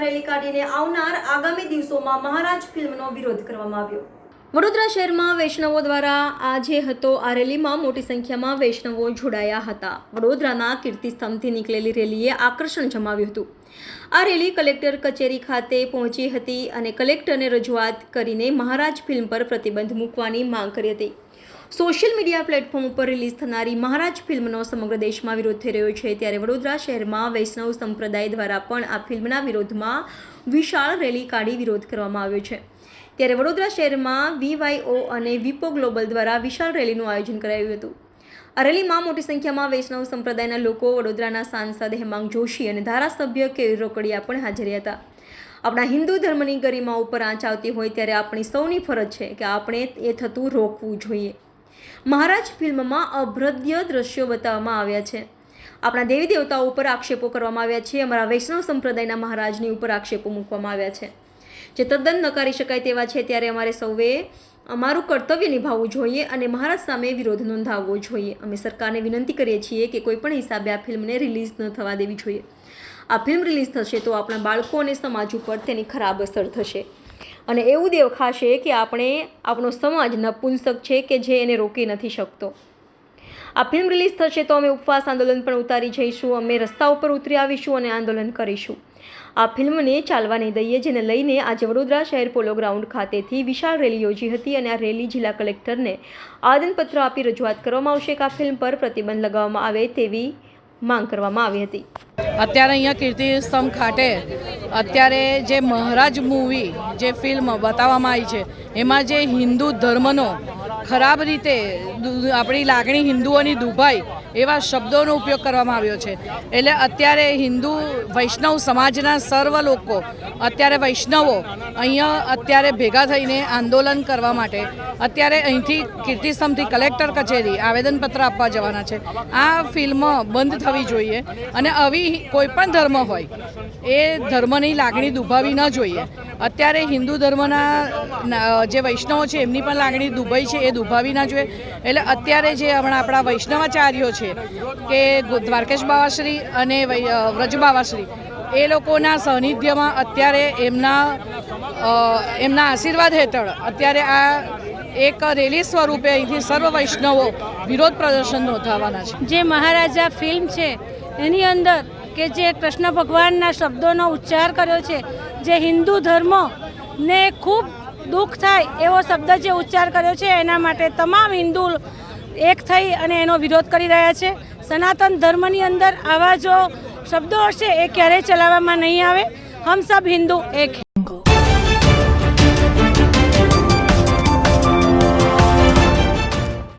Rally કાઢીને આવનાર આગામી દિવસોમાં મહારાજ ફિલ્મનો વિરોધ કરવામાં આવ્યો. વડોદરા શહેરમાં વૈષ્ણવો દ્વારા આજે હતો આ રેલીમાં મોટી સંખ્યામાં વૈષ્ણવો જોડાયા હતા. વડોદરાના કીર્તિસ્તંભથી નીકળેલી રેલીએ આકર્ષણ જમાવ્યું હતું. આ રેલી કલેક્ટર કચેરી ખાતે પહોંચી હતી અને કલેક્ટરને રજૂઆત કરીને મહારાજ ફિલ્મ પર પ્રતિબંધ મૂકવાની માંગ કરી હતી. સોશિયલ મીડિયા પ્લેટફોર્મ ઉપર રિલીઝ થનારી મહારાજ ફિલ્મનો સમગ્ર દેશમાં વિરોધ થઈ રહ્યો છે. ત્યારે વડોદરા શહેરમાં વૈષ્ણવ સંપ્રદાય દ્વારા પણ આ ફિલ્મના વિરોધમાં વિશાળ રેલી કાઢી વિરોધ કરવામાં આવ્યો છે. ત્યારે વડોદરા શહેરમાં વીવાયઓ અને વિપો ગ્લોબલ દ્વારા વિશાળ રેલીનું આયોજન કરાયું હતું. આ રેલીમાં મોટી સંખ્યામાં વૈષ્ણવ સંપ્રદાયના લોકો, વડોદરાના સાંસદ હેમાંગ જોશી અને ધારાસભ્ય કે રોકડિયા પણ હાજર હતા. આપણા હિન્દુ ધર્મની ગરિમા ઉપર આંચ આવતી હોય ત્યારે આપણી સૌની ફરજ છે કે આપણે એ થતું રોકવું જોઈએ. મહારાજ ફિલ્મમાં અભ્રદ્ય દ્રશ્યો બતાવવામાં આવ્યા છે. આપણા દેવી દેવતાઓ ઉપર આક્ષેપો કરવામાં આવ્યા છે. અમારા વૈષ્ણવ સંપ્રદાયના મહારાજની ઉપર આક્ષેપો મૂકવામાં આવ્યા છે. જે તદ્દન નકારી શકાય તેવા છે, ત્યારે અમારે સૌએ અમારું કર્તવ્ય નિભાવવું જોઈએ અને મહારાજ સામે વિરોધ નોંધાવવો જોઈએ. અમે સરકારને વિનંતી કરીએ છીએ કે કોઈ પણ હિસાબે આ ફિલ્મને રિલીઝ ન થવા દેવી જોઈએ. આ ફિલ્મ રિલીઝ થશે તો આપણા બાળકો અને સમાજ ઉપર તેની ખરાબ અસર થશે. અને એવું દેખાશે કે આપણે આપણો સમાજ નપુંસક છે કે જે એને રોકી નથી શકતો. આ ફિલ્મ રિલીઝ થશે તો અમે ઉપવાસ આંદોલન પણ ઉતારી જઈશું, અમે રસ્તા ઉપર ઉતરી આવીશું અને આંદોલન કરીશું. આ ફિલ્મને ચાલવા નહીં દઈએ જેને લઈને આજે વડોદરા શહેર પોલો ગ્રાઉન્ડ ખાતેથી વિશાળ રેલી યોજી હતી અને આ રેલી જિલ્લા કલેક્ટરને આવેદનપત્ર આપી રજૂઆત કરવામાં આવશે કે આ ફિલ્મ પર પ્રતિબંધ લગાવવામાં આવે તેવી માંગ કરવામાં આવી હતી. અત્યારે અહીંયા કીર્તિ સ્તંભ ખાતે અત્યારે જે મહારાજ મૂવી જે ફિલ્મ બતાવવામાં આવી છે, એમાં જે હિન્દુ ધર્મનો ખરાબ રીતે આપણી લાગણી હિન્દુઓની દુભાઈ એવા શબ્દોનો ઉપયોગ કરવામાં આવ્યો છે. એટલે અત્યારે હિન્દુ વૈષ્ણવ સમાજના સર્વ લોકો, અત્યારે વૈષ્ણવો અહીંયા અત્યારે ભેગા થઈને આંદોલન કરવા માટે અત્યારે અહીંથી કીર્તિસ્તંભથી કલેક્ટર કચેરી આવેદનપત્ર આપવા જવાના છે. આ ફિલ્મ બંધ થવી જોઈએ અને આવી કોઈપણ ધર્મ હોય, એ ધર્મની લાગણી દુભાવી ન જોઈએ. અત્યારે હિન્દુ ધર્મના જે વૈષ્ણવો છે એમની પણ લાગણી દુભાઈ છે, એ દુભાવી ના જોઈએ. એટલે અત્યારે જે હમણાં આપણા વૈષ્ણવાચાર્યો છે, કે દ્વારકેશ બાવાશ્રી અને વ્રજ બાવાશ્રી, એ લોકોના સાનિધ્યમાં અત્યારે એમના એમના આશીર્વાદ હેઠળ અત્યારે આ એક રેલી સ્વરૂપે અહીંથી સર્વ વૈષ્ણવો વિરોધ પ્રદર્શન નોંધાવવાના છે. જે મહારાજા ફિલ્મ છે, એની અંદર કે જે કૃષ્ણ ભગવાનના શબ્દોનો ઉચ્ચાર કર્યો છે, જે હિન્દુ ધર્મ ને ખૂબ દુઃખ થાય એવો શબ્દ જે ઉચ્ચાર કર્યો છે, એના માટે તમામ હિન્દુ એક થઈ અને એનો વિરોધ કરી રહ્યા છે સનાતન ધર્મની અંદર આવા જો શબ્દો હશે, એ ક્યારેય ચલાવવામાં નહીં આવે હમ સબ હિન્દુ એક.